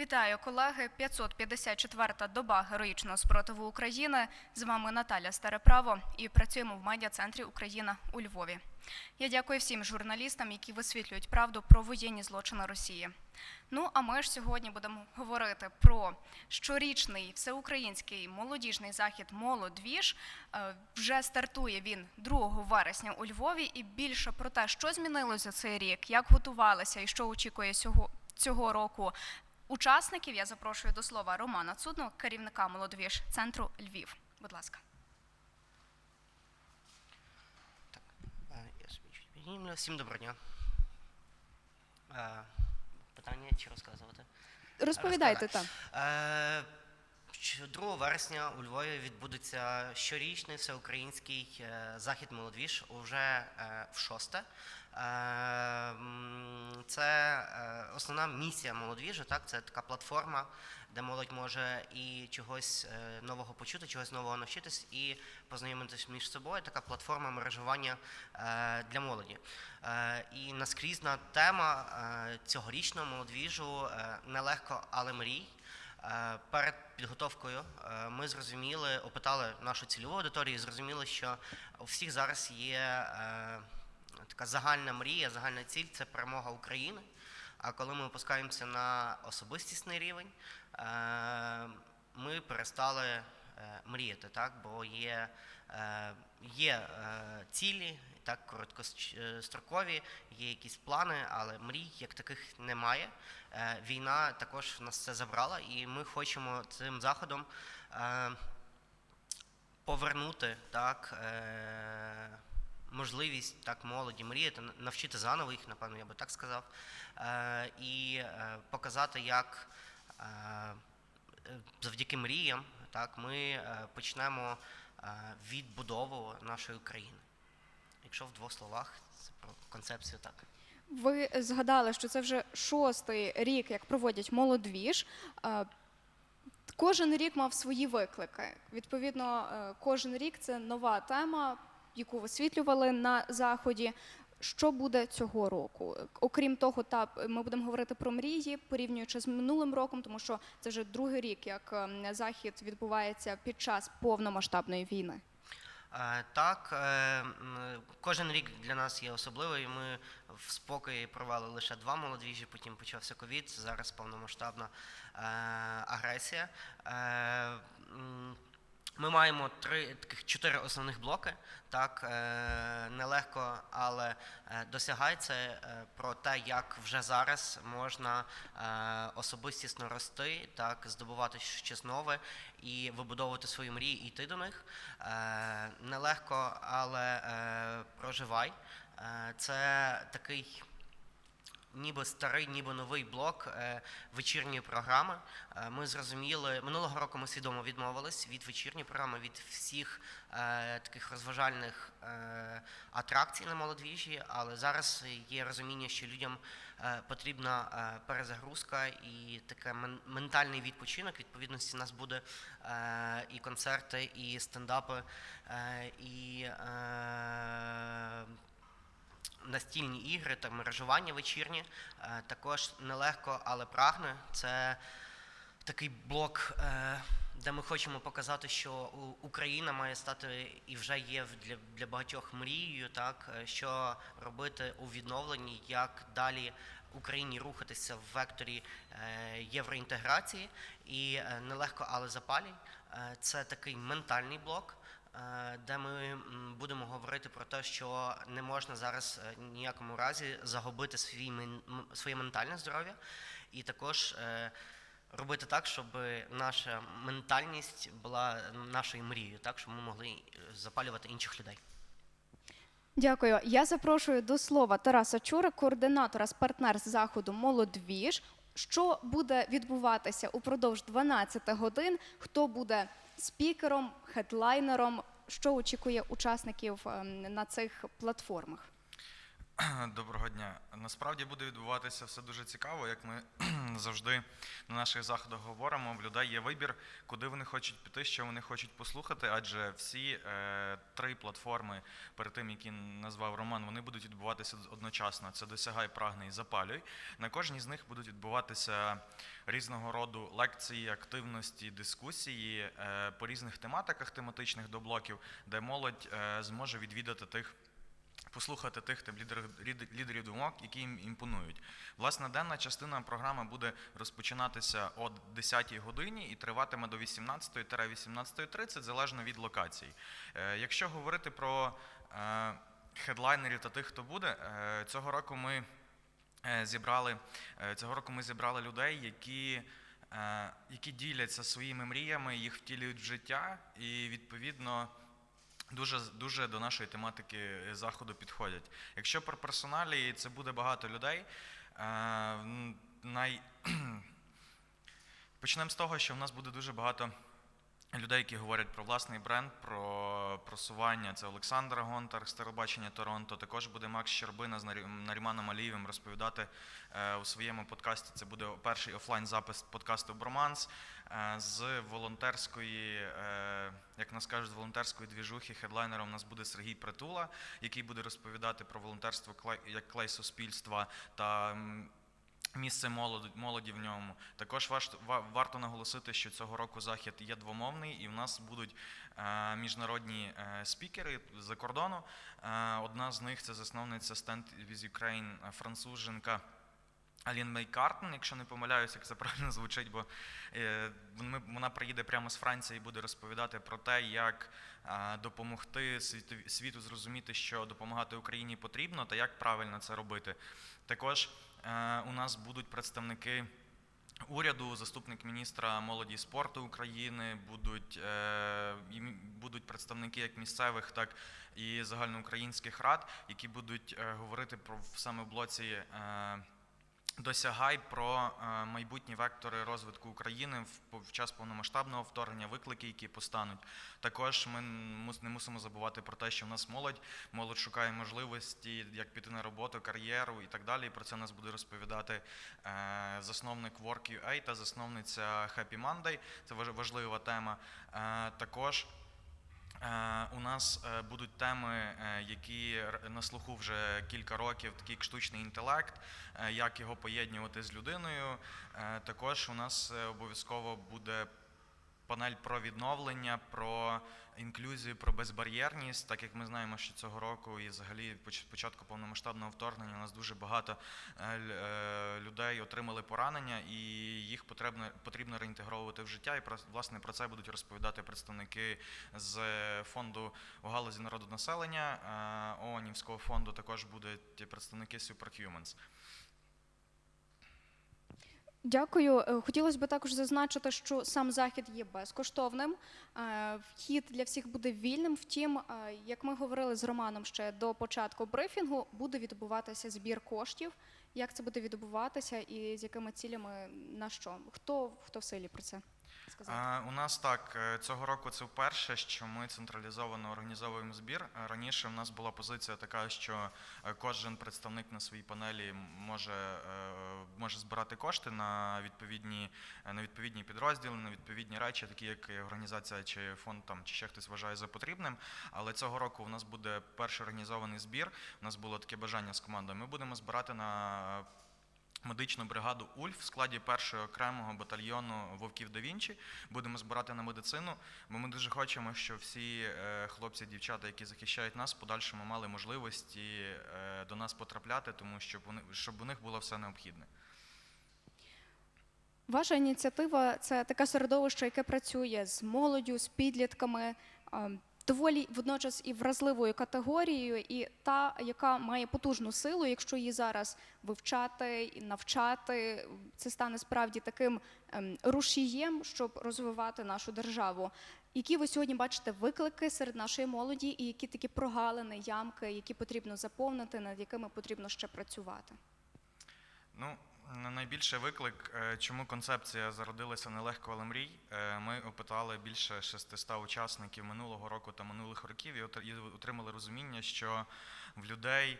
Вітаю, колеги. 554-та доба героїчного спротиву України. З вами Наталя Стареправо і працюємо в медіа-центрі Україна у Львові. Я дякую всім журналістам, які висвітлюють правду про воєнні злочини Росії. Ну а ми ж сьогодні будемо говорити про щорічний всеукраїнський молодіжний захід Молодвіж. Е, Вже стартує він 2 вересня у Львові. І більше про те, що змінилося цей рік, як готувалися і що очікує цього року учасників. Я запрошую до слова Романа Цудного, керівника молодвіж центру Львів. Будь ласка. Е, Я собі. Всім доброго дня. Е, Питання чи розказувати? Розповідайте там. Е, 2 вересня у Львові відбудеться щорічний всеукраїнський е, захід молодвіж уже е, в шосте. Е, Це основна місія молодвіжу, так? Це така платформа, де молодь може і чогось нового почути, чогось нового навчитись і познайомитись між собою. Така платформа мережування для молоді. І наскрізна тема цьогорічного молодвіжу нелегко, але мрій. Е, Перед підготовкою е, ми зрозуміли, опитали нашу цільову аудиторію, і зрозуміли, що у всіх зараз є е, така загальна мрія, загальна ціль це перемога України. А коли ми опускаємося на особистісний рівень, ми перестали мріяти, так? бо є, є цілі, так, короткострокові, є якісь плани, але мрій як таких немає. Е, Війна також нас це забрала, і ми хочемо цим заходом е, повернути так, е, можливість так молоді мріяти, навчити заново їх, напевно, я би так сказав, е, і е, показати, як е, е, завдяки мріям так, ми е, почнемо е, відбудову нашої України. Якщо в двох словах, це про концепцію так. Ви згадали, що це вже шостий рік, як проводять молодвіж. Е, Кожен рік мав свої виклики. Відповідно, е, кожен рік це нова тема, яку висвітлювали на заході. Що буде цього року? Окрім того, та ми будемо говорити про мрії, порівнюючи з минулим роком, тому що це вже другий рік, як ем, захід відбувається під час повномасштабної війни. Е, Так, е, кожен рік для нас є особливий. Ми в спокої провели лише два молодвіжі, потім почався ковід, зараз повномасштабна е, агресія. Ми маємо три таких чотири основних блоки. Так, е, нелегко, але е, досягається е, про те, як вже зараз можна особистісно рости, так, здобувати щось нове і вибудовувати свої мрії і йти до них. Нелегко, але проживай. Це такий ніби старий, ніби новий блок е, вечірньої програми. Е, Ми зрозуміли, минулого року ми свідомо відмовились від вечірньої програми, від всіх е, таких розважальних атракцій на молодвіжі, але зараз є розуміння, що людям потрібна перезагрузка і таке ментальний відпочинок. Відповідності у нас буде і концерти, і стендапи, і настільні ігри та мережування вечірні. Е, Також нелегко, але прагне. Це такий блок, е, де ми хочемо показати, що Україна має стати і вже є для, для багатьох мрією, так е, що робити у відновленні, як далі Україні рухатися в векторі євроінтеграції. І нелегко, але запалі. Це такий ментальний блок. Е, Де ми будемо говорити про те, що не можна зараз е, ніякому разі загубити свій своє ментальне здоров'я, і також е, робити так, щоб наша ментальність була нашою мрією, так щоб ми могли запалювати інших людей. Дякую. Я запрошую до слова Тараса Чура, координатора з партнерств заходу Молодвіж. Що буде відбуватися упродовж 12 годин? Хто буде спікером, хедлайнером? Що очікує учасників ем, на цих платформах? Доброго дня. Насправді буде відбуватися все дуже цікаво, як ми завжди на наших заходах говоримо. В людей є вибір, куди вони хочуть піти, що вони хочуть послухати, адже всі е, три платформи перед тим, які назвав Роман, вони будуть відбуватися одночасно. Це досягай, прагни і запалюй. На кожній з них будуть відбуватися різного роду лекції, активності, дискусії е, по різних тематиках тематичних до блоків, де молодь е, зможе відвідати тих послухати тих там, лідерів, лід- лідерів думок, які їм імпонують. Власне, денна частина програми буде розпочинатися о 10-й годині і триватиме до 18-18.30, залежно від локацій. Е, Якщо говорити про е, хедлайнерів та тих, хто буде, е, цього року ми зібрали цього року ми зібрали людей, які. Які діляться своїми мріями, їх втілюють в життя, і відповідно дуже, дуже до нашої тематики заходу підходять. Якщо про персоналі, це буде багато людей. Е, Най... Почнемо з того, що в нас буде дуже багато людей, які говорять про власний бренд, про просування. Це Олександр Гонтар з телебачення Торонто. Також буде Макс Щербина з Нарі- Наріманом Алієвим розповідати е, у своєму подкасті. Це буде перший офлайн запис подкасту Броманс е, з волонтерської, е, як нас кажуть, з волонтерської двіжухи. Хедлайнером у нас буде Сергій Притула, який буде розповідати про волонтерство як клей суспільства та. Місце молоді, молоді в ньому. Також варто наголосити, що цього року захід є двомовний, і в нас будуть е, міжнародні е, спікери за кордону. Е, одна з них це засновниця Stand with Ukraine, француженка. Алін Мейкартен, якщо не помиляюся, як це правильно звучить, бо вона приїде прямо з Франції і буде розповідати про те, як допомогти світові- світу зрозуміти, що допомагати Україні потрібно та як правильно це робити. Також у нас будуть представники уряду, заступник міністра молоді і спорту України, будуть, е, будуть представники як місцевих, так і загальноукраїнських рад, які будуть е, говорити про саме блоці. Досягай про е, майбутні вектори розвитку України в, час повномасштабного вторгнення, виклики, які постануть. Також ми не мусимо забувати про те, що в нас молодь, молодь шукає можливості, як піти на роботу, кар'єру і так далі. І про це нас буде розповідати е, засновник Work.ua та засновниця Happy Monday. Це важ- важлива тема. Е, також У нас е, будуть теми, е, які на слуху вже кілька років, такий як штучний інтелект, е, як його поєднувати з людиною. Е, Також у нас е, обов'язково буде панель про відновлення, про інклюзію, про безбар'єрність, так як ми знаємо, що цього року і взагалі поч- початку повномасштабного вторгнення у нас дуже багато е, е, людей отримали поранення, і їх потрібно потрібно реінтегровувати в життя. І про власне про це будуть розповідати представники з фонду у галузі народонаселення е, ООНівського фонду. Також будуть представники Superhumans. Дякую. Е, Хотілося б також зазначити, що сам захід є безкоштовним. Е, Вхід для всіх буде вільним. Втім, е, як ми говорили з Романом ще до початку брифінгу, буде відбуватися збір коштів. Як це буде відбуватися і з якими цілями на що? Хто хто в силі про це сказати? Е, У нас так е, цього року це вперше, що ми централізовано організовуємо збір. Е, Раніше в нас була позиція така, що кожен представник на своїй панелі може, може збирати кошти на відповідні, на відповідні підрозділи, на відповідні речі, такі як організація чи фонд там, чи ще хтось вважає за потрібним. Але цього року у нас буде перший організований збір. У нас було таке бажання з командою. Ми будемо збирати на медичну бригаду Ульф в складі першого окремого батальйону Вовків да Вінчі. Будемо збирати на медицину, бо ми дуже хочемо, щоб всі е, хлопці, дівчата, які захищають нас, в подальшому мали можливості е, до нас потрапляти, тому щоб вони щоб у них було все необхідне. Ваша ініціатива це таке середовище, яке працює з молоддю, з підлітками, е, доволі водночас і вразливою категорією, і та, яка має потужну силу, якщо її зараз вивчати і навчати, це стане справді таким ем, рушієм, щоб розвивати нашу державу. Які ви сьогодні бачите виклики серед нашої молоді, і які такі прогалини, ямки, які потрібно заповнити, над якими потрібно ще працювати? Ну, найбільший виклик, е, чому концепція зародилася нелегко, але мрій. е, Ми опитали більше 600 учасників минулого року та минулих років і отримали розуміння, що в людей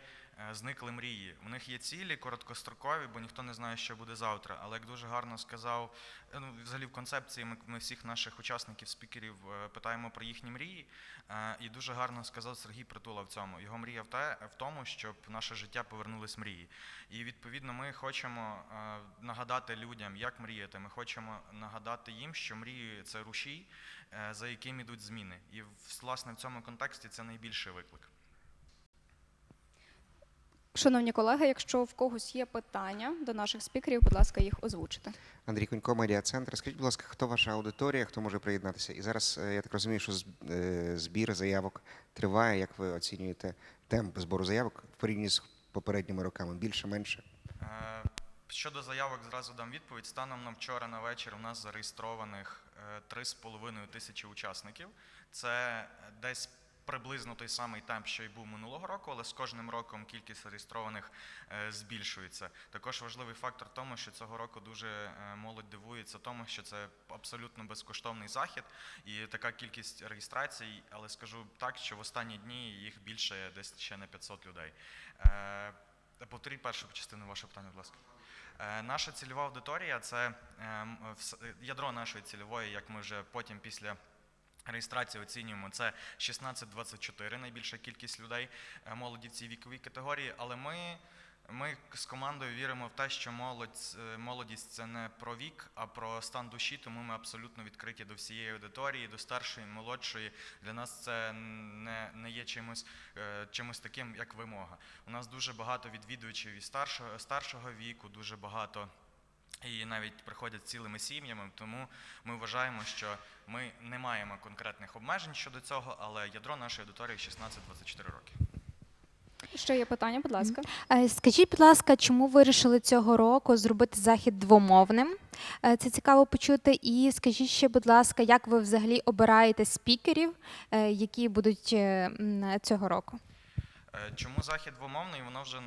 зникли мрії. У них є цілі короткострокові, бо ніхто не знає, що буде завтра. Але як дуже гарно сказав, е, ну, взагалі в концепції ми, ми всіх наших учасників, спікерів е, питаємо про їхні мрії. Е, І дуже гарно сказав Сергій Притула в цьому. Його мрія в, те, в тому, щоб в наше життя повернулись мрії. І відповідно ми хочемо е, нагадати людям, як мріяти. Ми хочемо нагадати їм, що мрії це рушій, е, за яким ідуть зміни. І власне в цьому контексті це найбільший виклик. Шановні колеги, якщо в когось є питання до наших спікерів, будь ласка, їх озвучите. Андрій Конько, медіа центр. Скажіть, будь ласка, хто ваша аудиторія, хто може приєднатися? І зараз е, я так розумію, що е, збір заявок триває. Як ви оцінюєте темп збору заявок в порівнянні з попередніми роками? Більше, менше? Е, Щодо заявок, зразу дам відповідь. Станом на вчора на вечір у нас зареєстрованих е, 3,5 тисячі учасників. Це десь приблизно той самий темп, що й був минулого року, але з кожним роком кількість зареєстрованих е, збільшується. Також важливий фактор в тому, що цього року дуже е, молодь дивується тому, що це абсолютно безкоштовний захід і така кількість реєстрацій, але скажу так, що в останні дні їх більше десь ще на 500 людей. Е, Повторіть першу частину вашого питання, будь ласка. Наша цільова аудиторія це е, м, вс- е, ядро нашої цільової, як ми вже потім після реєстрації оцінюємо. Це 16-24, найбільша кількість людей е, молоді в цій віковій категорії. Але ми, ми з командою віримо в те, що молодь, е, молодість це не про вік, а про стан душі. Тому ми абсолютно відкриті до всієї аудиторії, до старшої, молодшої. Для нас це не, не є чимось, е, чимось таким, як вимога. У нас дуже багато відвідувачів і старшого, старшого віку, дуже багато. І навіть приходять цілими сім'ями, тому ми вважаємо, що ми не маємо конкретних обмежень щодо цього, але ядро нашої аудиторії 16-24 роки. Ще є питання, будь ласка. Е, Скажіть, будь ласка, чому вирішили цього року зробити захід двомовним? Е, Це цікаво почути. І скажіть ще, будь ласка, як ви взагалі обираєте спікерів, е, які будуть цього року? Чому захід двомовний? Воно вже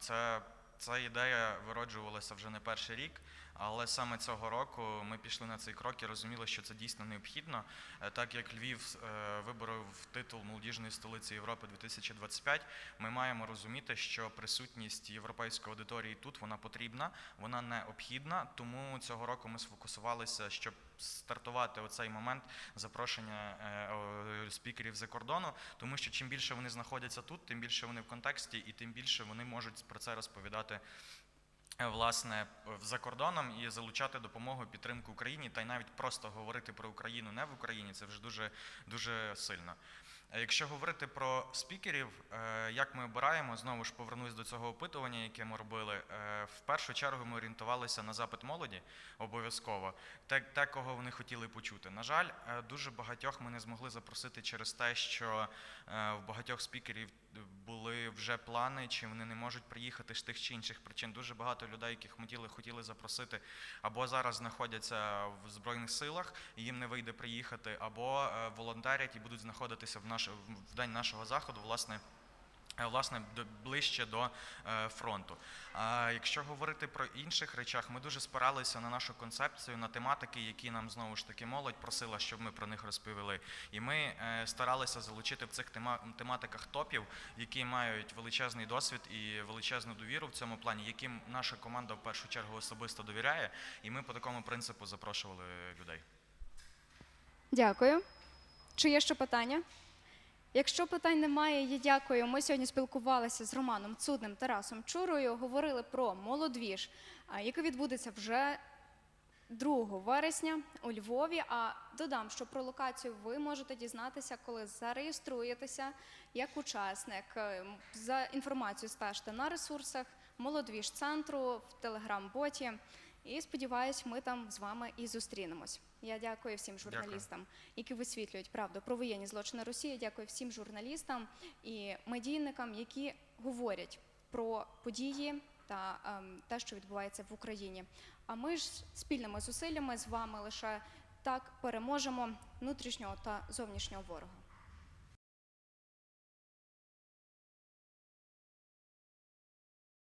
це, ця ідея вироджувалася вже не перший рік, але саме цього року ми пішли на цей крок і розуміли, що це дійсно необхідно. Е, Так як Львів е, виборов титул молодіжної столиці Європи 2025, ми маємо розуміти, що присутність європейської аудиторії тут вона потрібна, вона необхідна. Тому цього року ми сфокусувалися, щоб стартувати оцей момент запрошення е, спікерів за кордону, тому що чим більше вони знаходяться тут, тим більше вони в контексті, і тим більше вони можуть про це розповідати. Власне, за кордоном і залучати допомогу підтримку Україні, та й навіть просто говорити про Україну не в Україні, це вже дуже дуже сильно. Е, Якщо говорити про спікерів, е, як ми обираємо, знову ж повернусь до цього опитування, яке ми робили. Е, В першу чергу ми орієнтувалися на запит молоді обов'язково, те, те, кого вони хотіли почути. На жаль, дуже багатьох ми не змогли запросити через те, що в багатьох спікерів були вже плани, чи вони не можуть приїхати з тих чи інших причин. Дуже багато людей, яких хотіли, хотіли запросити, або зараз знаходяться в збройних силах, і їм не вийде приїхати, або е, волонтерять і будуть знаходитися в наш в день нашого заходу, власне. Е, Власне, ближче до е, фронту. А якщо говорити про інших речах, ми дуже спиралися на нашу концепцію, на тематики, які нам знову ж таки молодь просила, щоб ми про них розповіли. І ми е, старалися залучити в цих тематиках топів, які мають величезний досвід і величезну довіру в цьому плані, яким наша команда в першу чергу особисто довіряє. І ми по такому принципу запрошували людей. Дякую. Чи є ще питання? Якщо питань немає, я дякую. Ми сьогодні спілкувалися з Романом Цудним Тарасом Чурою, говорили про молодвіж, який відбудеться вже 2 вересня у Львові. А додам, що про локацію ви можете дізнатися, коли зареєструєтеся як учасник. Е, За інформацією стежте на ресурсах молодвіж центру в телеграм-боті. І сподіваюсь, ми там з вами і зустрінемось. Я дякую всім журналістам, які висвітлюють правду про воєнні злочини Росії. Дякую всім журналістам і медійникам, які говорять про події та ем, те, що відбувається в Україні. А ми ж спільними зусиллями з вами лише так переможемо внутрішнього та зовнішнього ворога.